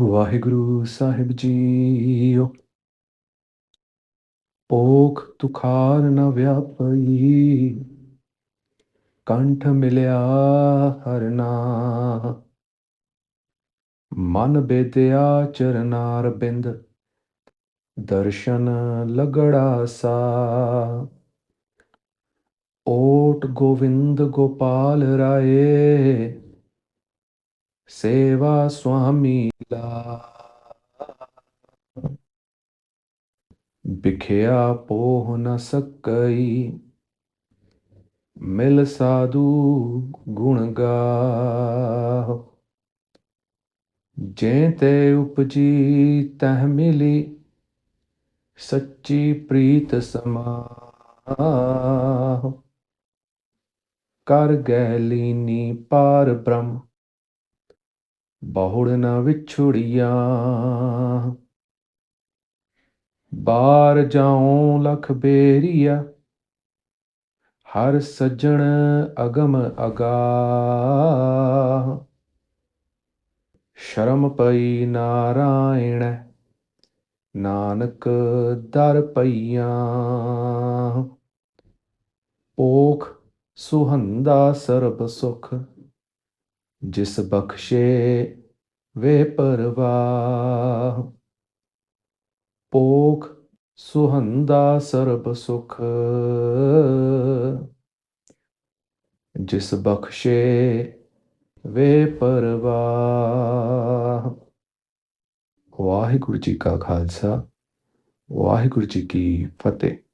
ਵਾਹਿਗੁਰੂ ਸਾਹਿਬ JIO. ਪੋਖ ਤੁਖਾਰ ਨ ਵਿਆਪਈ, ਕੰਠ ਮਿਲਿਆ ਹਰਨਾ ਮਨ ਬੇਦਿਆ ਚਰਨਾਰ ਬਿੰਦ, ਦਰਸ਼ਨ ਲਗੜਾ ਸਾ। ਓਟ ਗੋਵਿੰਦ ਗੋਪਾਲ ਰਾਏ ਸੇਵਾ ਸੁਆਮੀ ਲਾ ਬਿਖਿਆ ਪੋਹ ਨ ਸਕਈ ਮਿਲ ਸਾਧੂ ਗੁਣ ਗਾਹ ਜੇ ਤੇ ਉਪਜੀ ਤਹ ਮਿਲੀ ਸੱਚੀ ਪ੍ਰੀਤ ਸਮਾਹ ਕਰ ਗਹਿ ਲੀਨੀ ਪਾਰ ਬ੍ਰਹਮ ਬਹੁੜ ਨ ਵਿਛੁੜੀਆਂ। ਬਾਰ ਜਾਉ ਲਖ ਬੇਰੀਆ, ਹਰ ਸੱਜਣ ਅਗਮ ਅਗਾ। ਸ਼ਰਮ ਪਈ ਨਾਰਾਇਣ, ਨਾਨਕ ਦਰ ਪਈਆਂ। ਓਖ ਸੁਹੰਦਾ ਸਰਬ ਸੁਖ ਜਿਸ ਬਖਸ਼ੇ ਵੇ ਪਰਵਾਹ ਪੋਖ ਸੁਹੰਦਾ ਸਰਬ ਸੁਖ। ਜਿਸ ਬਖਸ਼ੇ ਵੇ ਪਰਵਾਹ। ਵਾਹਿਗੁਰੂ ਜੀ ਕਾ ਖਾਲਸਾ, ਵਾਹਿਗੁਰੂ ਜੀ ਕੀ ਫਤਿਹ।